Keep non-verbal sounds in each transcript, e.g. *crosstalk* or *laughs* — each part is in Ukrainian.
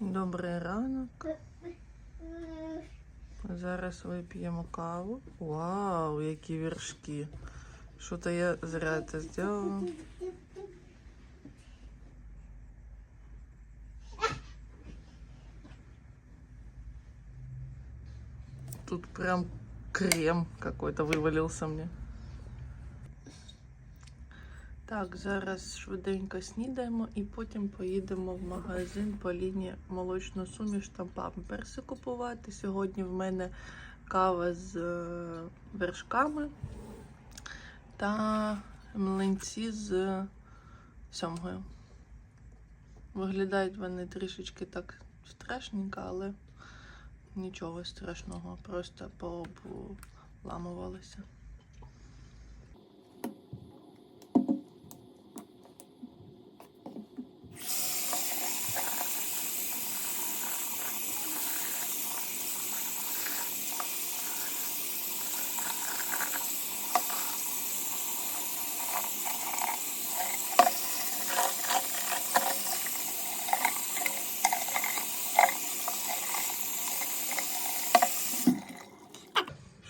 Добрий ранок. Зараз вип'ємо каву. Вау, які віршки. Що-то я зря це зробила. Тут прям крем какой-то вывалился мне. Так, зараз швиденько снідаємо і потім поїдемо в магазин по лінії молочну суміш та памперси купувати. Сьогодні в мене кава з е, вершками та млинці з сьомгою. Виглядають вони трішечки так страшненько, але нічого страшного, просто пообламувалися.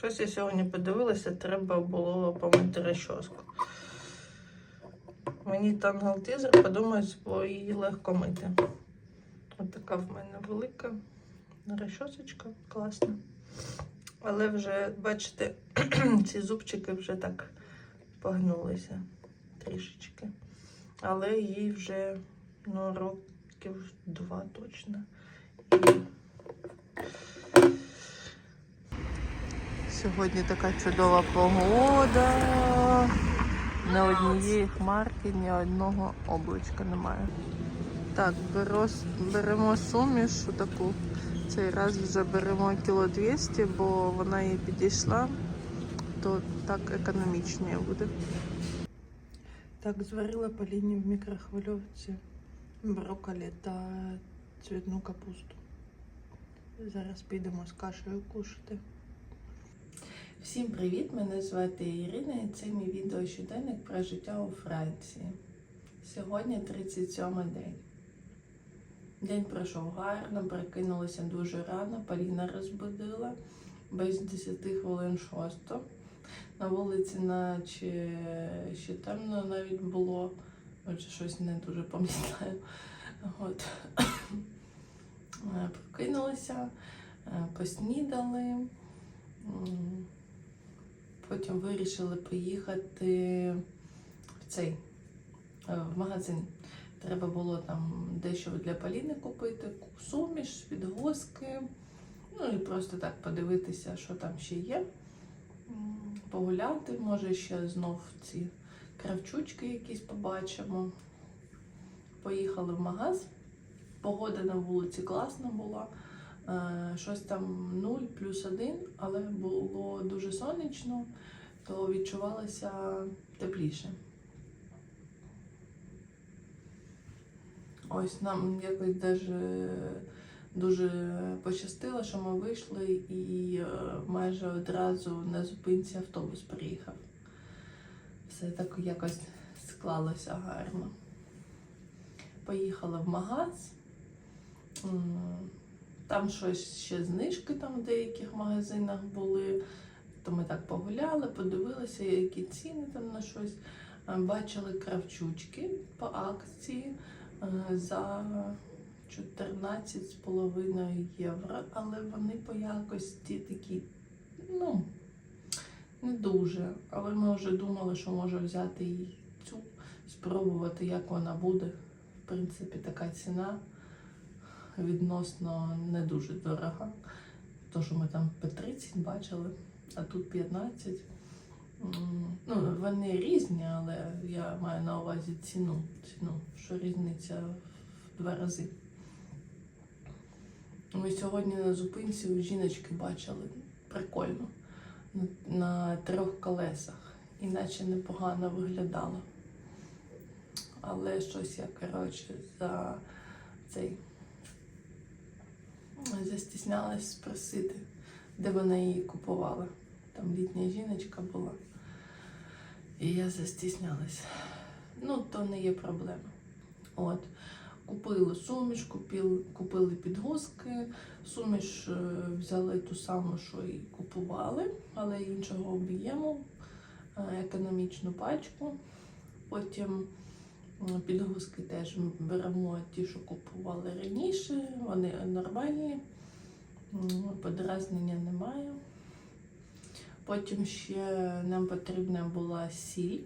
Щось я сьогодні подивилася, треба було помити розчоску. Мені тангалтизер, подумаю, бо її легко мити. Ось така в мене велика розчосочка, класна. Але вже, бачите, *clears throat* ці зубчики вже так погнулися трішечки. Але їй вже ну, років два точно. І Сьогодні така чудова погода. Ні однієї хмарки, ні одного облачка немає. Так, беремо суміш таку. Цей раз вже беремо кіло 200, бо вона їй підійшла, то так економічніше буде. Так, зварила поліні в мікрохвильовці брокколі та цвітну капусту. Зараз підемо з кашею кушати. Всім привіт! Мене звати Ірина і це мій відео щоденник про життя у Франції. Сьогодні 37 день. День пройшов гарно, прокинулася дуже рано, Поліна розбудила без 10 хвилин 6. На вулиці, наче ще темно навіть було, отже, щось не дуже пам'ятаю. От. Прокинулася, поснідали. Потім вирішили поїхати в цей е, в магазин. Треба було там дещо для Поліни купити, суміш, відгузки. Ну і просто так подивитися, що там ще є. Погуляти, може ще знов ці кравчучки якісь побачимо. Поїхали в магаз. Погода на вулиці класна була. Е, Щось там 0 плюс 1, але було дуже сонячно, то відчувалося тепліше. Ось нам якось даже дуже пощастило, що ми вийшли і е, майже одразу на зупинці автобус приїхав. Все так якось склалося гарно. Поїхала в магаз. Там щось ще знижки там в деяких магазинах були. То ми так погуляли, подивилися, які ціни там на щось. Е, Бачили кравчучки по акції е, за 14,5 євро, але вони по якості такі, ну, не дуже. Але ми вже думали, що може взяти і цю, спробувати, як вона буде. В принципі, така ціна відносно не дуже дорога. То, що ми там по 30 бачили, а тут 15. Ну, вони різні, але я маю на увазі ціну, ціну, що різниця в два рази. Ми сьогодні на зупинці у жіночки бачили прикольно на, трьох колесах, іначе непогано виглядало. Але щось я, коротше, за цей застіснялась спросити, де вона її купувала. Там літня жіночка була. І я застіснялась. Ну, то не є проблема. От. Купили суміш, купили, купили підгузки. Суміш е, взяли ту саму, що і купували, але іншого об'єму, е, економічну пачку. Потім підгузки теж беремо ті, що купували раніше. Вони нормальні, подразнення немає. Потім ще нам потрібна була сіль.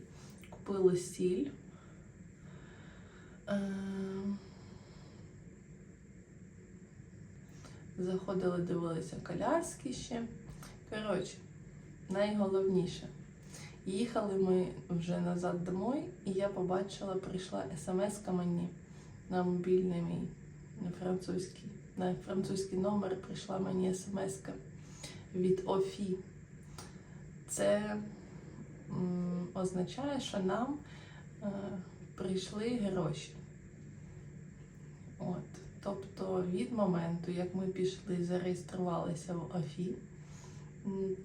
Купили сіль. Е, Заходили, дивилися коляски ще. Коротше, найголовніше. Їхали ми вже назад домой, і я побачила, прийшла смс мені на мобільний мій, на французький. На французький номер прийшла мені смс від ОФІ. Це м, означає, що нам е, прийшли гроші. От. Тобто від моменту, як ми пішли, зареєструвалися в ОФІ,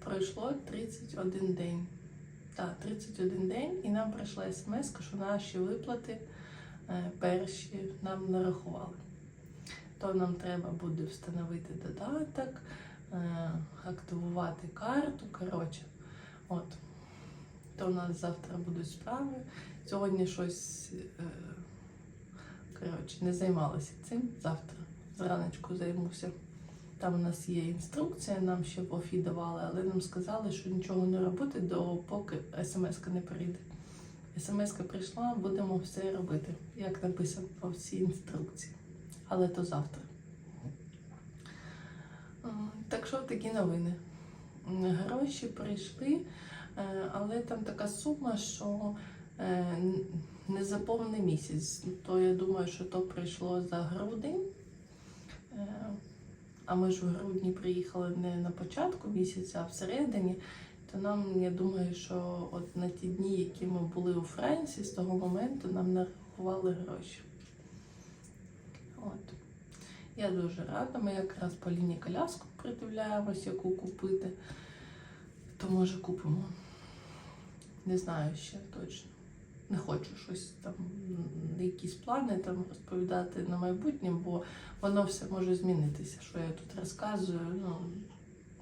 пройшло 31 день. Так, 31 день, і нам прийшла смс, що наші виплати е, перші нам нарахували. То нам треба буде встановити додаток, е, активувати карту. Коротше, от. То у нас завтра будуть справи. Сьогодні щось е, коротше, не займалася цим. Завтра зраночку займуся. Там у нас є інструкція, нам ще в ОФІ давали, але нам сказали, що нічого не робити, до поки смс не прийде. смс прийшла, будемо все робити, як написано по всій інструкції. Але то завтра. Так що такі новини. Гроші прийшли, е, але там така сума, що е, не за повний місяць. То я думаю, що то прийшло за грудень. А ми ж в грудні приїхали не на початку місяця, а всередині. То нам, я думаю, що от на ті дні, які ми були у Франції, з того моменту нам нарахували гроші. От. Я дуже рада. Ми якраз по лінії коляску придивляємось, яку купити. То може купимо. Не знаю ще точно. Не хочу щось там, якісь плани там розповідати на майбутнє, бо воно все може змінитися. Що я тут розказую, ну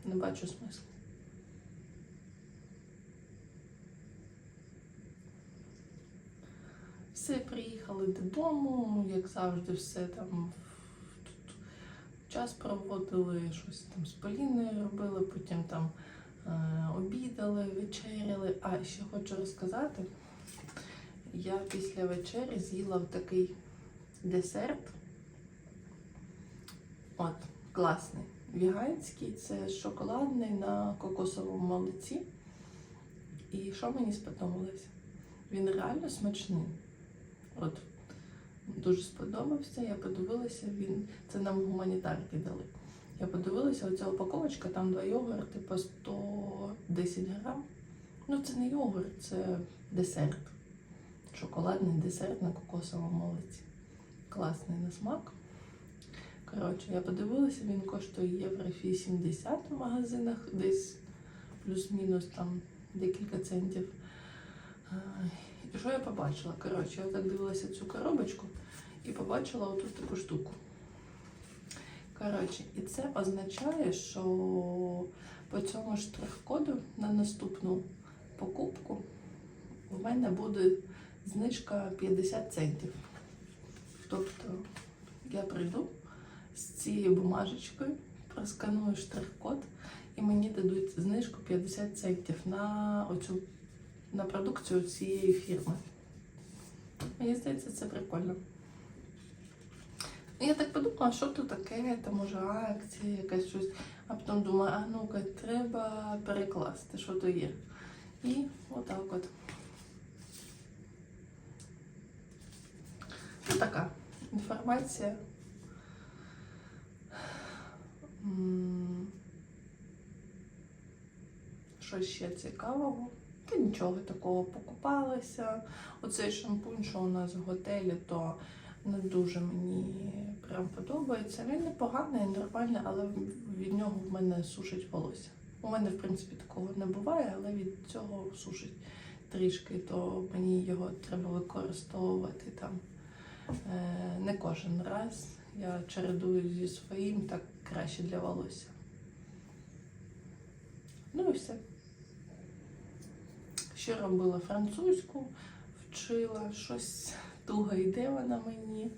не бачу смислу. Все, приїхали додому, як завжди, все там тут час проводили, щось там з Поліною робили, потім там е, обідали, вечеряли. А ще хочу розказати, я після вечері з'їла такий десерт. От, класний. Віганський, це шоколадний на кокосовому молоці. І що мені сподобалось? Він реально смачний. От, дуже сподобався. Я подивилася, він це нам гуманітарки дали. Я подивилася, оця упаковочка, там два йогурти по 110 грам. Ну, це не йогурт, це десерт. Шоколадний десерт на кокосовому молоці. Класний на смак. Коротше, я подивилася, він коштує євро 80 в магазинах, десь плюс-мінус там декілька центів. Е, І що я побачила? Коротше, я так дивилася цю коробочку і побачила оту таку штуку. Коротше, і це означає, що по цьому штрих-коду на наступну покупку в мене буде знижка 50 центів. Тобто я прийду з цією бумажечкою, просканую штрих-код, і мені дадуть знижку 50 центів на оцю на продукцію цієї фірми. Мені здається, це прикольно. Я так подумала, що тут таке, там може акція, якась щось. А потім думаю, а ну-ка, треба перекласти, що то є. І отак от. Ну, така інформація. Що ще цікавого? Та нічого такого покупалася. Оцей шампунь, що у нас в готелі, то не дуже мені прям подобається. Він непоганий, нормальний, але від нього в мене сушить волосся. У мене, в принципі, такого не буває, але від цього сушить трішки, то мені його треба використовувати там Кожен раз. Я чередую зі своїм, так краще для волосся. Ну і все. Ще робила французьку, вчила щось туго йде вона мені.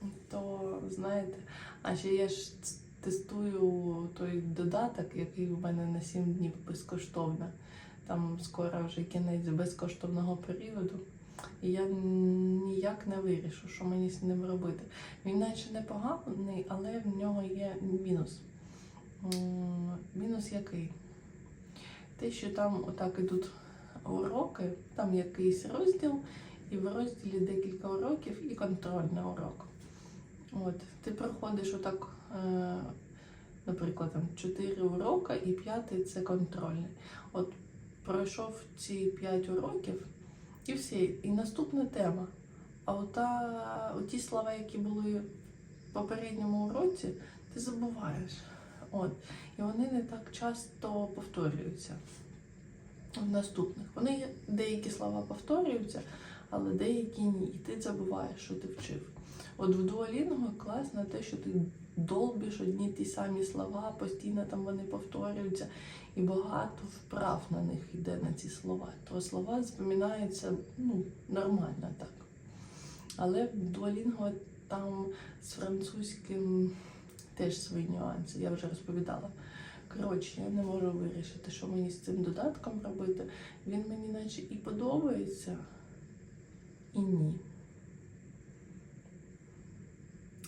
*laughs* То знаєте, а ще я ж тестую той додаток, який у мене на 7 днів безкоштовно. Там скоро вже кінець безкоштовного періоду. І я ніяк не вирішу, що мені з ним робити. Він наче непоганий, але в нього є мінус. Мінус який? Те, що там отак ідуть уроки, там якийсь розділ, і в розділі декілька уроків і контрольний урок. От, ти проходиш отак, е, наприклад, там 4 уроки і п'ятий це контрольний. От пройшов ці 5 уроків і все. І наступна тема. А ота, оті слова, які були в попередньому уроці, ти забуваєш. От. І вони не так часто повторюються в наступних. Вони деякі слова повторюються, але деякі ні. І ти забуваєш, що ти вчив. От в Duolingo класно те, що ти долбиш одні ті самі слова, постійно там вони повторюються, і багато вправ на них йде на ці слова. То слова запам'ятаються ну, нормально так. Але в Duolingo там з французьким теж свої нюанси, я вже розповідала. Коротше, я не можу вирішити, що мені з цим додатком робити. Він мені наче і подобається, і ні.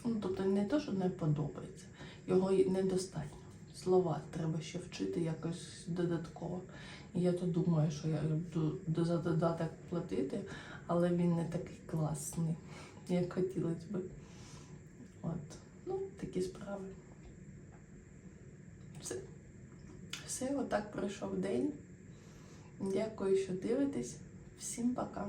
Ну, тобто не те, що не подобається, його недостатньо. Слова треба ще вчити якось додатково. І я то думаю, що я до- за додаток платити, але він не такий класний, як хотілося би. От. Ну, такі справи. Все. Все, отак пройшов день. Дякую, що дивитесь. Всім пока.